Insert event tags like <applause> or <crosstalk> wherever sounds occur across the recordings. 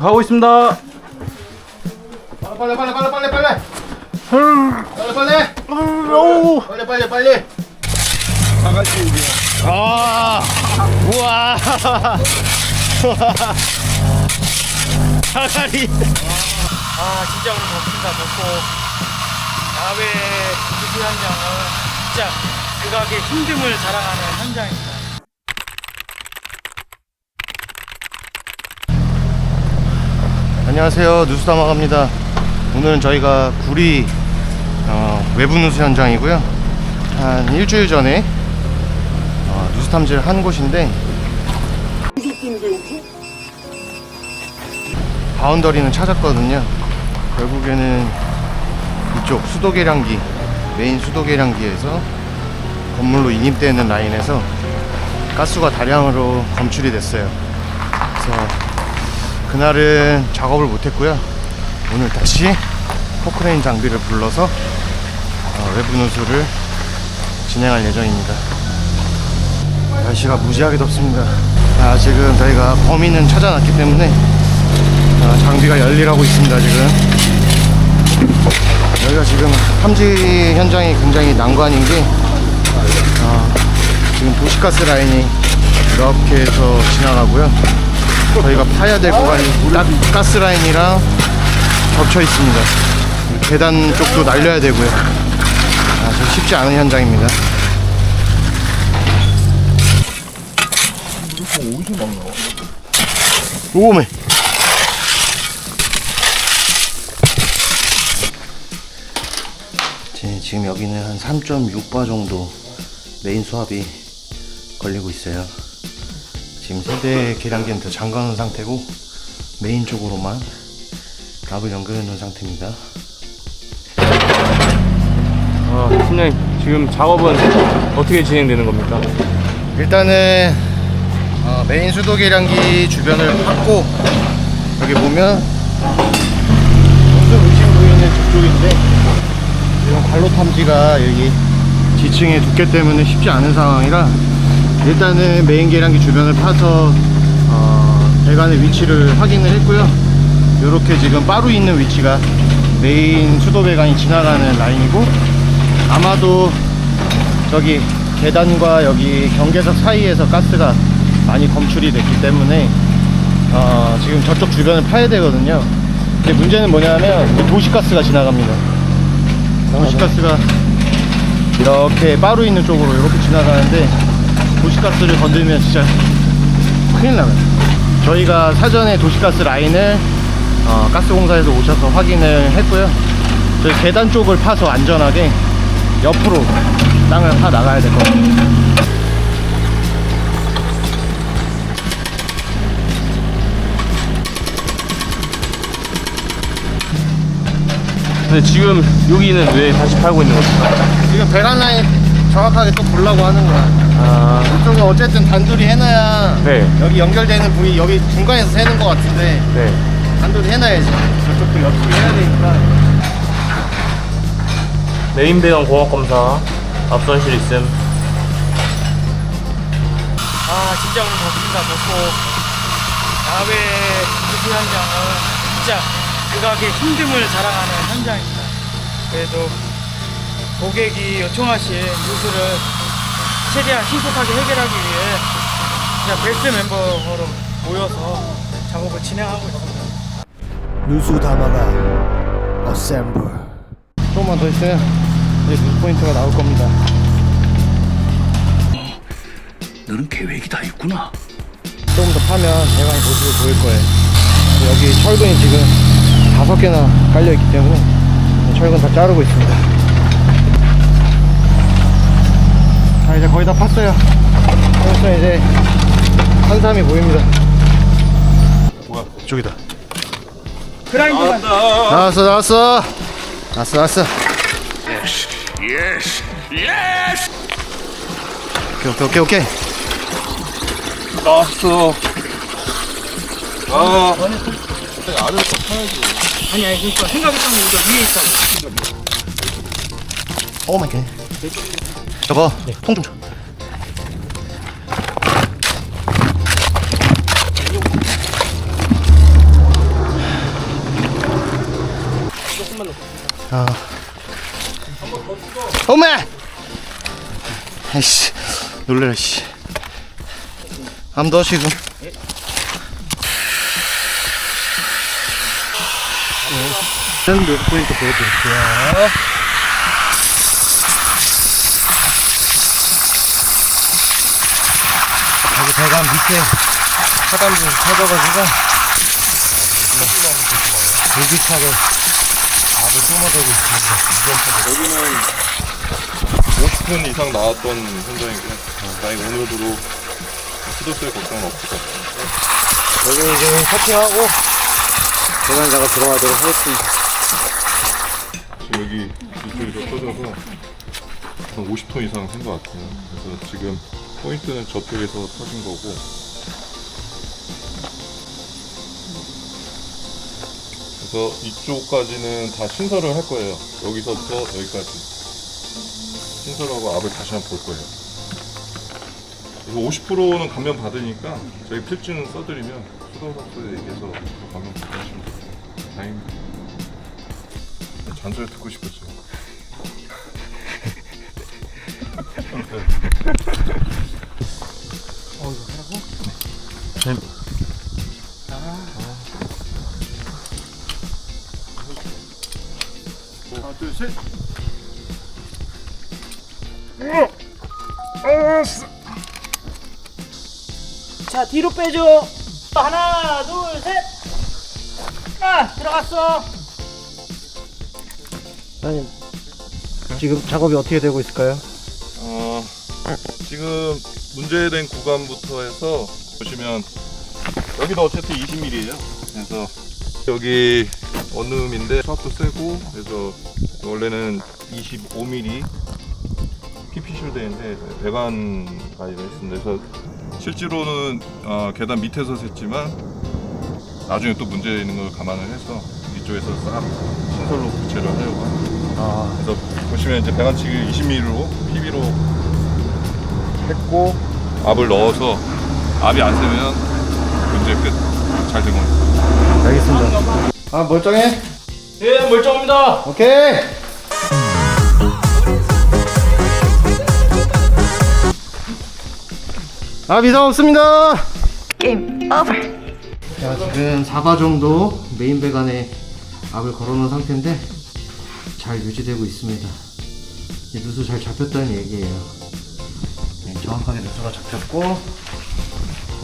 가고 있습니다. 빨리 빨리 빨리 빨리 빨리. 음, 빨리 빨리. 오, 빨리 빨리 빨리. 아, 우와. 사다리. <laughs> 아 진짜 오늘 덥습니다. 덥고. 야외 기술 현장은 진짜 극악의 힘듦을 자랑하는 현장입니다 안녕하세요. 누수다마갑니다. 오늘은 저희가 구리 어, 외부 누수 현장이고요. 한 일주일 전에 어, 누수 탐지를 한 곳인데 바운더리는 찾았거든요. 결국에는 이쪽 수도 계량기 메인 수도 계량기에서 건물로 인입되는 라인에서 가스가 다량으로 검출이 됐어요. 그래서 그날은 작업을 못했고요. 오늘 다시 포크레인 장비를 불러서 어, 외부 누수를 진행할 예정입니다. 날씨가 무지하게 덥습니다. 아, 지금 저희가 범인은 찾아놨기 때문에 아, 장비가 열일하고 있습니다. 지금 여기가 지금 탐지 현장이 굉장히 난관인 게 아, 지금 도시가스 라인이 이렇게 해서 지나가고요. 저희가 파야 될 구간이 딱 가스라인이랑 겹쳐 있습니다. 계단 쪽도 날려야 되고요. 아, 저 쉽지 않은 현장입니다. 오메. 지- 지금 여기는 한 3.6바 정도 메인 수압이 걸리고 있어요. 지금 세대 계량기는 다 잠가 놓은 상태고 메인 쪽으로만 랍을 연결해 놓은 상태입니다. 아, 팀장님 지금 작업은 어떻게 진행되는 겁니까? 일단은 어, 메인 수도 계량기 주변을 팠고 여기 보면 무슨 의심 부위는 저쪽인데 이런 관로 탐지가 여기 지층의 두께 때문에 쉽지 않은 상황이라 일단은 메인 계량기 주변을 파서 어, 배관의 위치를 확인을 했고요. 이렇게 지금 빠루 있는 위치가 메인 수도 배관이 지나가는 라인이고 아마도 저기 계단과 여기 경계석 사이에서 가스가 많이 검출이 됐기 때문에 어, 지금 저쪽 주변을 파야 되거든요. 근데 문제는 뭐냐면 도시가스가 지나갑니다. 도시가스가 이렇게 빠루 있는 쪽으로 이렇게 지나가는데 도시가스를 건들면 진짜 큰일 나요. 저희가 사전에 도시가스 라인을 어, 가스공사에서 오셔서 확인을 했고요. 저희 계단 쪽을 파서 안전하게 옆으로 땅을 파 나가야 될 것 같아요. 근데 지금 여기는 왜 다시 팔고 있는 겁니까? 지금 배관 라인 정확하게 또 보려고 하는 거야. 아, 이쪽은 어쨌든 단둘이 해놔야 네. 여기 연결되는 부위 여기 중간에서 세는 것 같은데 네. 단둘이 해놔야지. 저쪽도 옆으로 해야 되니까. 메인 배관 공학 검사 앞선실 있음. 아 진짜 오늘 덥습니다 덥고 야외 기술 현장은 진짜 극악의 힘듦을 자랑하는 현장입니다 그래도 고객이 요청하신 뉴스를 최대한 신속하게 해결하기 위해 진짜 베스트 멤버로 모여서 작업을 진행하고 있습니다 누수 담아가 어셈블 조금만 더 있으면 이제 뉴스 포인트가 나올 겁니다. 너는 계획이 다 있구나. 조금 더 파면 배관이 모습을 보일 거예요. 여기 철근이 지금 다섯 개나 깔려 있기 때문에 철근 다 자르고 있습니다. 자 이제 거의 다 팠어요. 그래서 이제 산삼이 보입니다. 뭐야? 저기다. 그라인더만 나왔어 나왔어 나왔어 나왔어. 예스, 예스. 오케이 오케이 오케이 오케이. 나왔어. 아, 아니 아니 그러니까 생각했던 것보다 위에 있다고 오 마이 갓. 저거 네. 통좀 줘. 조금만 넣고. 아. 어메! 아이씨, 놀래라, 씨. 암더 지금. 샌드 보니까 보여드릴게요. 여기 배관 밑에 하단 부분 터져가지고 물기차게 알을 뿜어대고 있습니다. 50분 이상 나왔던 현장이고요. 다행히 오늘도 수도세 걱정은 없을 것 같아요. 여기 이제 커팅하고 배관자가 들어가도록 하겠습니다. 지금 여기 이쪽에서 터져서 한 50톤 이상 생것 같아요. 그래서 지금 포인트는 저쪽에서 터진 거고 그래서 이쪽까지는 다 신설을 할 거예요. 여기서부터 여기까지 신설하고 압을 다시 한번 볼 거예요. 그래서 50%는 감면 받으니까 저희 필지는 써드리면 수동사업소에 얘기해서 그 감면 받으시면 돼요. 다행입니다. 잔소리 듣고 싶었 어요. 하나, 둘, 셋. 자 뒤로 빼줘 하나 둘셋 아 들어갔어 사장님, 지금 작업이 어떻게 되고 있을까요? 어, 지금 문제된 구간부터 해서 보시면 여기도 어쨌든 20mm예요. 그래서 여기 원음인데 수압도 세고 그래서 원래는 25mm PP 쉴드인데 배관 가입을 했습니다. 그래서 실제로는 어, 계단 밑에서 샜지만 나중에 또 문제 있는 걸 감안을 해서 이쪽에서 싹 신설로 교체를 하려고 합니다. 아, 그래서 보시면 이제 배관치기 20mm로 PB로 했고 압을 넣어서 압이 안 세면 문제 끝. 잘 된 겁니다. 알겠습니다. 아, 멀쩡해? 예 멀쩡합니다 오케이. 아, 이상 없습니다. Game over. 자, 지금 4바 정도 메인 배관에 압을 걸어놓은 상태인데 잘 유지되고 있습니다. 누수 잘 잡혔다는 얘기예요. 네, 정확하게 누수가 잡혔고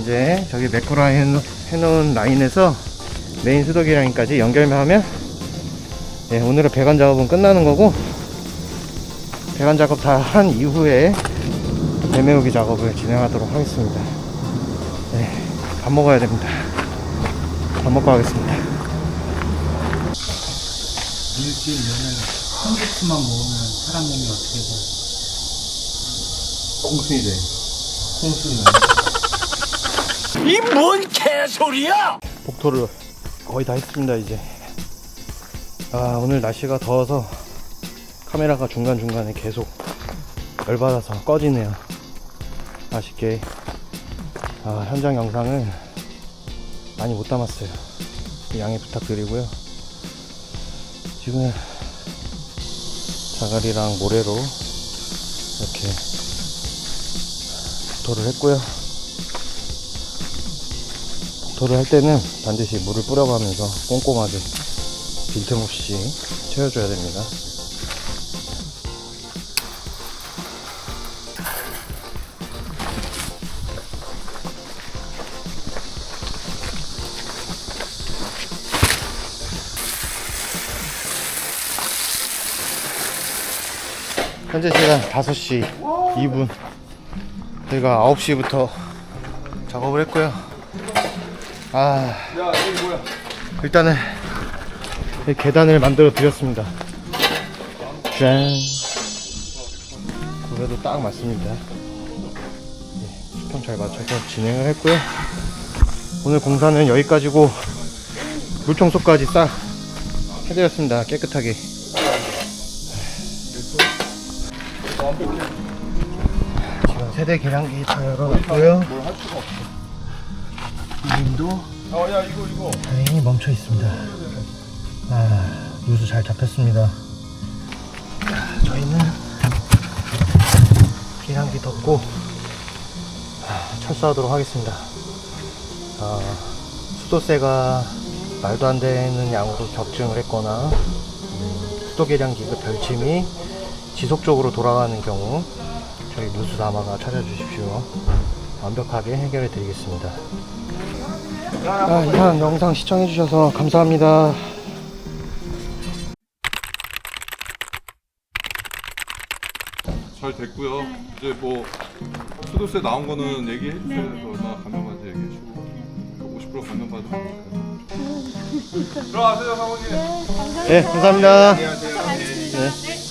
이제 저기 해놓- 해놓은 라인에서 메인 수도기 라인까지 연결만 하면 네, 오늘의 배관 작업은 끝나는 거고 배관 작업 다 한 이후에 배메우기 작업을 진행하도록 하겠습니다. 네, 밥 먹어야 됩니다. 밥 먹고 하겠습니다. 콩순이 돼. 콩순이. 이 뭔 개소리야! 복토를 거의 다 했습니다 이제. 아 오늘 날씨가 더워서 카메라가 중간 중간에 계속 열받아서 꺼지네요. 아쉽게 아, 현장 영상을 많이 못 담았어요. 양해 부탁드리고요. 지금 자갈이랑 모래로 이렇게 복토를 했고요. 복토를 할 때는 반드시 물을 뿌려가면서 꼼꼼하게 빈틈없이 채워줘야 됩니다. 현재 시간 5시 2분 저희가 9시부터 작업을 했고요. 아 일단은 이 계단을 만들어 드렸습니다. 짠. 그래도 딱 맞습니다. 네, 수평 잘 맞춰서 진행을 했고요. 오늘 공사는 여기까지고 물 청소까지 싹 해드렸습니다. 깨끗하게 세대 계량기 다 열어놨고요 이님도 다행히 멈춰 있습니다. 아, 누수 잘 잡혔습니다. 자, 저희는 계량기 덮고 아, 철수하도록 하겠습니다. 아, 수도세가 말도 안 되는 양으로 격증을 했거나 음, 수도 계량기가 별침이 지속적으로 돌아가는 경우 저희 누수다마가 찾아주십시오. 완벽하게 해결해 드리겠습니다. 아, 이상 영상 시청해 주셔서 감사합니다. 잘 됐고요. 이제 뭐 수도세 나온 거는 얘기해 주세요. 그래서 얼마나 감면받는지 얘기해 주고 50% 감면받으면 되니까. 들어가세요, 사모님. 네, 감사합니다. 안녕하세요. 예. 네.